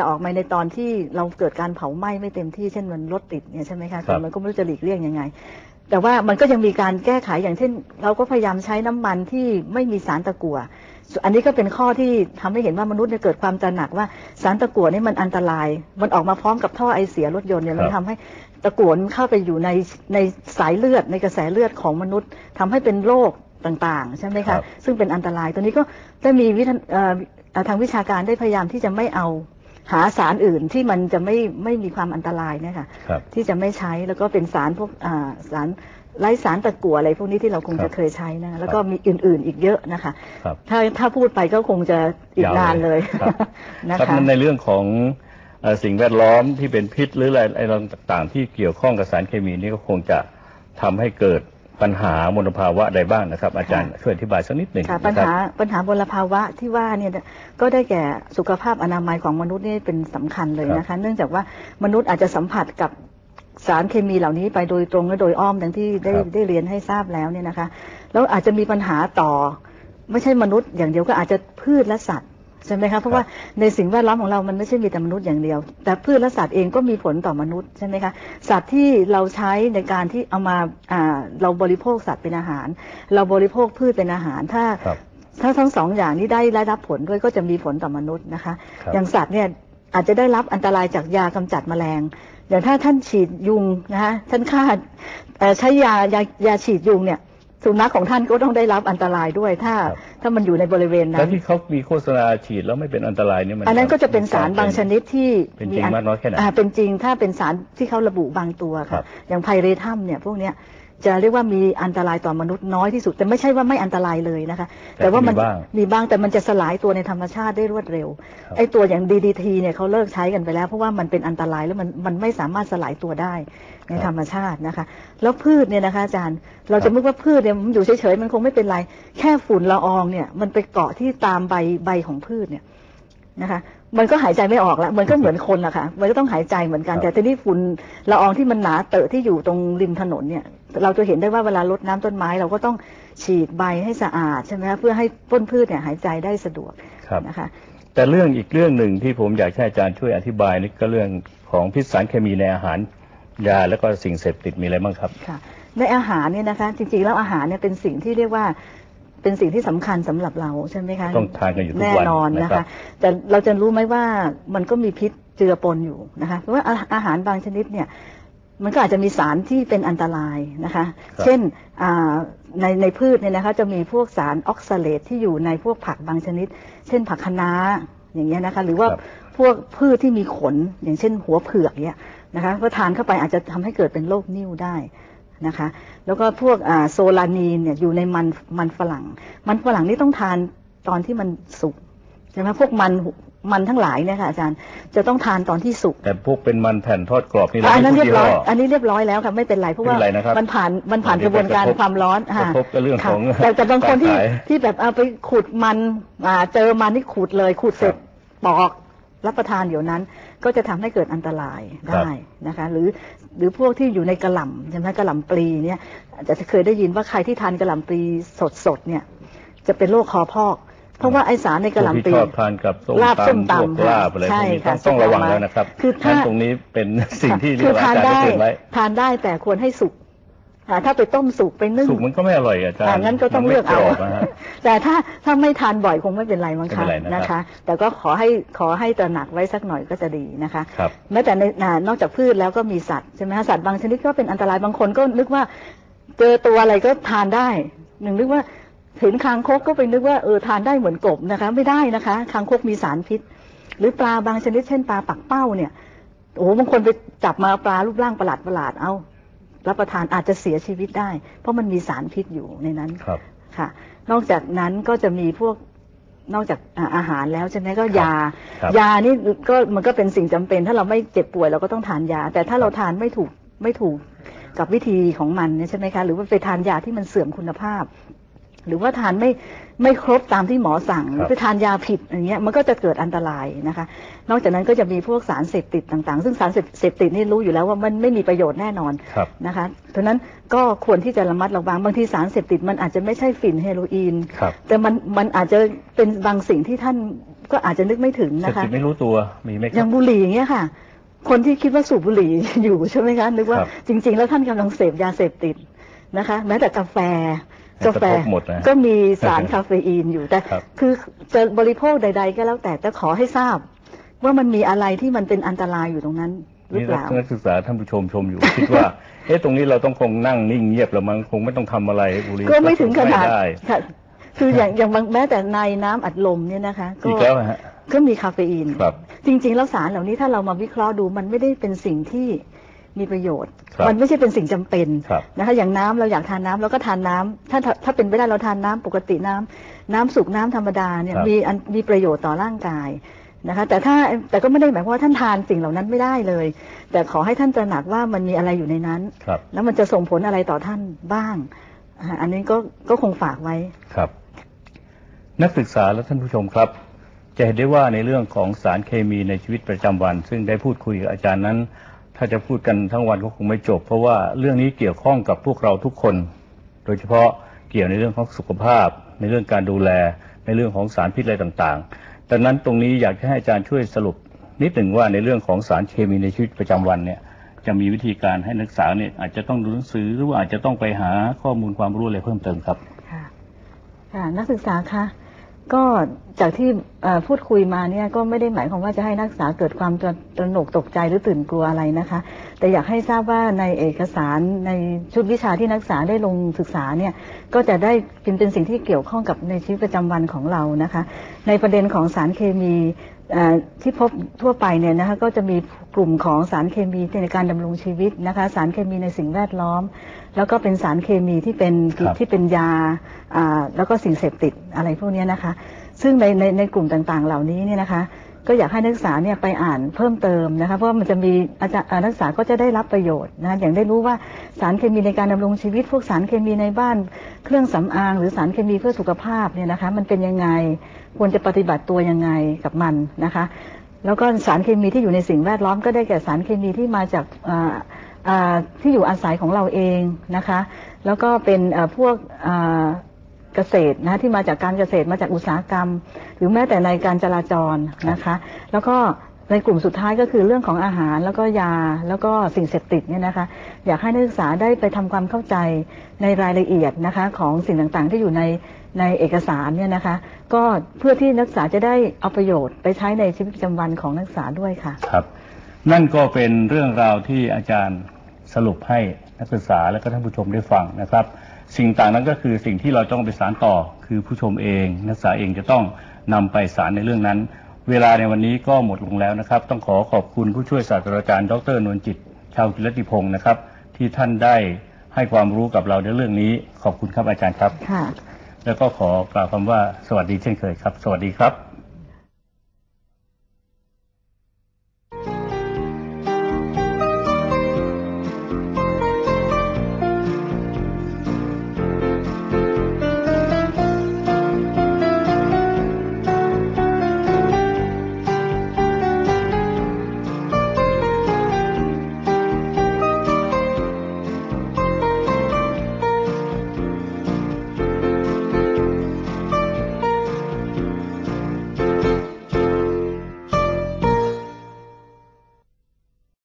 จะออกมาในตอนที่เราเกิดการเผาไหม้ไม่เต็มที่เช่นมันรถติดเนี่ยใช่ไหมคะครับมันก็ไม่รู้จะหลีกเลี่ยงยังไง แต่ว่ามันก็ยังมีการแก้ไขอย่างเช่น เราก็พยายามใช้น้ำมันที่ไม่มีสารตะกั่วส่วนอันนี้ก็เป็นข้อที่ทำให้เห็นว่ามนุษย์เนี่ยเกิดความตระหนักว่าสารตะกั่วนี่มันอันตราย มันออกมาพร้อมกับท่อไอเสียรถยนต์เนี่ยครับมันทำให้ตะกั่วมันเข้าไปอยู่ในในสายเลือดในกระแสเลือดของมนุษย์ทำให้เป็นโรคต่างๆ ใช่ไหมครัคะบซึ่งเป็นอันตรายตัวนี้ก็ได้มีวิธีเอ่อเอ่อทางวิชาการได้พยายามที่จะไม่เอา หาสารอื่นที่มันจะไม่ไม่มีความอันตรายเนี่ยค่ะครับที่จะไม่ใช้แล้วก็เป็นสารพวกอ่าสารไร้สารตะกั่วอะไรพวกนี้ที่เราคงครัจะบเคยใช้นะแล้วก็มีอื่น ๆ อีกเยอะนะคะครับถ้าถ้าพูดไปก็คงจะอีกนานเลยครับนะครับคะมันในเรื่องของเอ่อสิ่งแวดล้อมที่เป็นพิษหรืออะไรอะไรต่างๆ ที่เกี่ยวข้องกับสารเคมีนี่ก็คงจะทำให้เกิด ปัญหามลภาวะใดบ้างนะครับ อาจารย์ช่วยอธิบายสักนิดหนึ่งค่ะนะปัญครับหาปัญหามลภาวะที่ว่าเนี่ยก็ได้แก่สุขภาพอนามัยของมนุษย์นี่เป็นสำคัญเลยนะคะ เนื่องจากว่ามนุษย์อาจจะสัมผัสกับสารเคมีเหล่านี้ไปโดยตรงและโดยอ้อมดังที่ได้ครับได้เรียนให้ทราบแล้วเนี่ยนะคะ แล้วอาจจะมีปัญหาต่อ ไม่ใช่มนุษย์อย่างเดียวก็อาจจะพืชและสัตว์ ใช่ไหมคะเพราะว่าในสิ่งแวดล้อมของเรามันไม่ใช่มีแต่มนุษย์อย่างเดียว แต่พืชและสัตว์เองก็มีผลต่อมนุษย์ใช่ไหมคะสัตว์ที่เราใช้ในการที่เอามาอ่าเราบริโภคสัตว์เป็นอาหาร เราบริโภคพืชเป็นอาหารถ้าครับถ้าทั้งสองอย่างนี้ได้ได้รับผลด้วยก็จะมีผลต่อมนุษย์นะคะครับอย่างสัตว์เนี่ยอาจจะได้รับอันตรายจากยากำจัดแมลงอย่างถ้าท่านฉีดยุงนะคะท่านฆ่าเอ่อใช้ยายายาฉีดยุงเนี่ย สุนัขของท่านก็ต้องได้รับอันตรายด้วยถ้าครับถ้ามันอยู่ในบริเวณนั้แล้วนที่เขามีโฆษณาฉีดแล้วไม่เป็นอันตรายเนี่ยมันอันนั้นก็จะเป็นสารบางชนิดที่เป็นจริงมากน้อยแค่ไหนอ่าเป็นจริงถ้าเป็นสารที่เขาระบุบางตัวครัค่ะบอย่างไพเรทัมเนี่ยพวกเนี้ย จะเรียกว่ามีอันตรายต่อมนุษย์น้อยที่สุด แต่ไม่ใช่ว่าไม่อันตรายเลยนะคะ แต่ว่ามันบ้างมีบ้างแต่มันจะสลายตัวในธรรมชาติได้รวดเร็วครับไอ้ตัวอย่าง DDT เนี่ยเขาเลิกใช้กันไปแล้ว เพราะว่ามันเป็นอันตรายแล้วมันมันไม่สามารถสลายตัวได้ในธรรมชาตินะคะ แล้วพืชเนี่ยนะคะอาจารย์เราจะนึกว่าพืชเนี่ยมันอยู่เฉยๆมันคงไม่เป็นไร แค่ฝุ่นละอองเนี่ยมันไปเกาะที่ตามใบใบของพืชเนี่ยนะคะมันก็หายใจไม่ออกแล้วมันก็เหมือนคนละค่ะ มันก็ต้องหายใจเหมือนกันครับแต่ทีนี้ฝุ่นละอองที่มันหนาเตอะที่อยู่ตรงริมถนนเนี่ย เราจะเห็นได้ว่าเวลารดน้ำต้นไม้ เราก็ต้องฉีดใบให้สะอาดใช่ไหมคะเพื่อให้ต้นพืชเนี่ยหายใจได้สะดวกครับนะคะแต่เรื่องอีกเรื่องหนึ่งที่ผมอยากให้อาจารย์ช่วยอธิบายนี่ก็เรื่องของพิษสารเคมีในอาหารยาแล้วก็สิ่งเสพติดมีอะไรบ้างครับค่ะในอาหารเนี่ยนะคะจริงๆแล้วอาหารเนี่ยเป็นสิ่งที่เรียกว่าเป็นสิ่งที่สำคัญสำหรับเราใช่ไหมคะต้องทานกันอยู่ทุกแน่วันนอนนะนะครัคะบแต่เราจะรู้ไหมว่ามันก็มีพิษเจือปนอยู่นะคะเพราะว่าอาอาหารบางชนิดเนี่ย มันก็อาจจะมีสารที่เป็นอันตรายนะคะครับเช่นอ่าในในพืชเนี่ยนะคะจะมีพวกสารออกซาเลตที่อยู่ในพวกผักบางชนิด เช่นผักคะน้าอย่างเงี้ยนะคะ หรือว่าครับพวกพืชที่มีขนอย่างเช่นหัวเผือกเนี่ยนะคะพอทานเข้าไปอาจจะทำให้เกิดเป็นโรคนิ่วได้นะคะ แล้วก็พวกอ่าโซลานีนเนี่ยอยู่ในมันมันฝรั่ง มันฝรั่งนี่ต้องทานตอนที่มันสุกใช่ไหมพวกมัน มันทั้งหลายเนี่ยค่ะอาจารย์จะต้องทานตอนที่สุกแต่พวกเป็นมันแผ่นทอดกรอบนี่เราอันนั้นไม่เรียพูดบร้อยยี่ห้อันนี้เรียบร้อยแล้วค่ะไม่เป็นไรเพราะว่าไม่เป็นไรนะครับมันผ่านมันผ่านเดี๋กยวระบวนการไปกระทบความร้อนกระทบกับเรื่องค่ะของแต่แต่บางคนที่การขายที่แบบเอาไปขูดมันอ่าเจอมันนี่ขูดเลยขูดเสร็จปอกรับประทานเดี๋ยวนั้นก็จะทำให้เกิดอันตรายได้นะคะ หรือหรือพวกที่อยู่ในกระหล่ำใช่ไหมกระหล่ำปลีเนี่ยอาจจะเคยได้ยินว่าใครที่ทานกระหล่ำปลีสดๆเนี่ย จะเป็นโรคคอพอก เพราะว่าไอสารในกระหล่ำปลีที่ชอบทานกับส้มลาบส้มตำพวกตำลาบอะไรพใช่วกนี้ต้ค่ะองต้องระวังแล้วนะครับ คือถ้างั้นตรงนี้เป็นสิ่งที่เรียกว่าทาอานจารย์ได้ได้เตือนไว้ทานได้แต่ควรให้สุกอ่าถ้าไปต้มสุกไปนึ่งสุกมันก็ไม่อร่อยอาจารอ่าย์งั้นก็ต้องมันเลืไม่อกเอารบนะฮะแต่ถ้าถ้าไม่ทานบ่อยคงไม่เป็นไรมั้งไม่คะเป็นไรนะครับนะคะ แต่ก็ขอให้ขอให้ตระหนักไว้สักหน่อยก็จะดีนะคะครับแม้แต่ในอ่านอกจากพืชแล้วก็มีสัตว์ใช่ไหมคะสัตว์บางชนิดก็เป็นอันตรายบางคนก็นึกว่าเจอตัวอะไรก็ทานได้หนึ่งนึกว่า เห็นคางคกก็ไปนึกว่าเออทานได้เหมือนกบนะคะ ไม่ได้นะคะคางคกมีสารพิษ หรือปลาบางชนิดเช่นปลาปักเป้าเนี่ยโอ้โหบางคนไปจับมาปลารูปร่างประหลาดประหลาดๆเอารับประทานอาจจะเสียชีวิตได้ เพราะมันมีสารพิษอยู่ในนั้นครับค่ะ นอกจากนั้นก็จะมีพวกนอกจากอ่าอาหารแล้วใช่ไหมก็ยาครับยานี่ก็มันก็เป็นสิ่งจำเป็น ถ้าเราไม่เจ็บป่วยเราก็ต้องทานยา แต่ถ้าเราทานไม่ถูกไม่ถูกกับวิธีของมันเนี่ยใช่ไหมคะ หรือว่าไปทานยาที่มันเสื่อมคุณภาพ หรือว่าทานไม่ไม่ครบตามที่หมอสั่งหครัรือบไปทานยาผิดอย่างเงี้ยมันก็จะเกิดอันตรายนะคะ นอกจากนั้นก็จะมีพวกสารเสพติดต่างๆ ซึ่งสารเสพติดนี่รู้อยู่แล้วว่ามันไม่มีประโยชน์แน่นอนครับนะคะเพราะฉะนั้นก็ควรที่จะระมัดระวังบางทีสารเสพติดมันอาจจะไม่ใช่ฝิ่นเฮโรอีนครับแต่มันมันอาจจะเป็นบางสิ่งที่ท่านก็อาจจะนึกไม่ถึงเสพนะคะติดไม่รู้ตัวมีไหมคอรัย่าบงบุหรี่อย่างเงี้ยค่ะ คนที่คิดว่าสูบบุหรี่อยู่ใช่ไหมคะนึกว่าครับจริง ๆ แล้วท่านกำลังเสพยาเสพติดนะคะ แม้แต่กาแฟ กากาแฟแฟหมดนะก็มีสารคาเฟอีนอยู่แต่ครับคือจะบริโภคใด ๆ ก็แล้วแต่จะขอให้ทราบ ว่ามันมีอะไรที่มันเป็นอันตรายอยู่ตรงนั้นหรือนี่เปล่านักศึกษาท่านผู้ชมชมอยู่คิดว่าเอ๊ะตรงนี้เราต้องคงนั่งนิ่งเงียบแล้วมั้งคงไม่ต้องทำอะไรบุหรี่ก็ไม่ถึงขนาดไม่ได้ค่ะคืออย่างอย่างบางแม้แต่ในน้ำอัดลมเนี่ยนะคะก็อีกแล้วฮะก็มีคาเฟอีนครับจริง ๆ แล้วสารเหล่านี้ถ้าเรามาวิเคราะห์ดูมันไม่ได้เป็นสิ่งที่ มีประโยชน์ ครับมันไม่ใช่เป็นสิ่งจำเป็นครับนะคะอย่างน้ำเราอยากทานน้ำเราก็ทานน้ำถ้าถ้าถ้าเป็นไปได้เราทานน้ำปกติน้ำน้ำสุกน้ำธรรมดาเนี่ยครับ มีอันมีประโยชน์ต่อร่างกายนะคะแต่ถ้าแต่ก็ไม่ได้หมายความว่าท่านทานสิ่งเหล่านั้นไม่ได้เลย แต่ขอให้ท่านตระหนักว่ามันมีอะไรอยู่ในนั้น ครับ แล้วมันจะส่งผลอะไรต่อท่านบ้างอ่าอันนี้ก็ก็คงฝากไว้ ครับ นักศึกษาและท่านผู้ชมครับ จะเห็นได้ว่าในเรื่องของสารเคมีในชีวิตประจำวัน ซึ่งได้พูดคุยกับอาจารย์นั้น ถ้าจะพูดกันทั้งวันก็คงไม่จบ เพราะว่าเรื่องนี้เกี่ยวข้องกับพวกเราทุกคน โดยเฉพาะเกี่ยวในเรื่องของสุขภาพ ในเรื่องการดูแล ในเรื่องของสารพิษอะไรต่างๆดังนั้นตรงนี้อยากให้อาจารย์ช่วยสรุป นิดหนึ่งว่าในเรื่องของสารเคมีในชีวิตประจำวันเนี่ยจะมีวิธีการให้นักศึกษาเนี่ยอาจจะต้องดูหนังสือหรือว่าอาจจะต้องไปหาข้อมูลความรู้อะไรเพิ่มเติมครับค่ะค่ะนักศึกษาคะ ก็จากที่พูดคุยมาเนี่ยก็ไม่ได้หมายความว่าจะให้นักศึกษาเกิดความตระตระหนกตกใจหรือตื่นกลัวอะไรนะคะ แต่อยากให้ทราบว่าในเอกสารในชุดวิชาที่นักศึกษาได้ลงศึกษาเนี่ยก็จะได้เป็นเป็นสิ่งที่เกี่ยวข้องกับในชีวิตประจำวันของเรานะคะ ในประเด็นของสารเคมี ที่พบทั่วไปเนี่ยนะคะก็จะมีกลุ่มของสารเคมีในการดำรงชีวิตนะคะ สารเคมีในสิ่งแวดล้อม แล้วก็เป็นสารเคมีที่เป็นครับที่เป็นยาอ่าแล้วก็สิ่งเสพติดอะไรพวกเนี้ยนะคะ ซึ่งในในในกลุ่มต่างๆ เหล่านี้เนี่ยนะคะ ก็อยากให้นักศึกษาเนี่ยไปอ่านเพิ่มเติมนะคะเพราะมันจะมีอาจารย์นักศึกษาก็จะได้รับประโยชน์นะอย่างได้รู้ว่าสารเคมีในการดำรงชีวิต พวกสารเคมีในบ้าน เครื่องสำอาง หรือสารเคมีเพื่อสุขภาพเนี่ยนะคะ มันเป็นยังไงควรจะปฏิบัติตัวยังไงกับมันนะคะ แล้วก็สารเคมีที่อยู่ในสิ่งแวดล้อมก็ได้แก่สารเคมีที่มาจากที่อยู่อาศัยของเราเองนะคะ แล้วก็เป็นพวก เกษตรนะที่มาจากการเกษตรมาจากอุตสาหกรรม หรือแม้แต่ในการจราจรนะคะ แล้วก็ในกลุ่มสุดท้ายก็คือเรื่องของอาหารแล้วก็ยาแล้วก็สิ่งเสพติดเนี่ยนะคะ อยากให้นักศึกษาได้ไปทำความเข้าใจในรายละเอียดนะคะของสิ่งต่างๆ ที่อยู่ในในเอกสารเนี่ยนะคะ ก็เพื่อที่นักศึกษาจะได้เอาประโยชน์ไปใช้ในชีวิตประจำวันของนักศึกษาด้วยค่ะครับ นั่นก็เป็นเรื่องราวที่อาจารย์สรุปให้นักศึกษาและก็ท่านผู้ชมได้ฟังนะครับ สิ่งต่างนั้นก็คือสิ่งที่เราต้องไปสารต่อคือผู้ชมเองนักศึกษาเองจะต้องนำไปสารในเรื่องนั้น เวลาในวันนี้ก็หมดลงแล้วนะครับ ต้องขอขอบคุณผู้ช่วยศาสตราจารย์ ดรนวลจิต ชาวกิรติพงศ์นะครับ ที่ท่านได้ให้ความรู้กับเราในเรื่องนี้ ขอบคุณครับอาจารย์ครับค่ะแล้วก็ขอกล่าวคำว่าสวัสดีเช่นเคยครับ สวัสดีครับ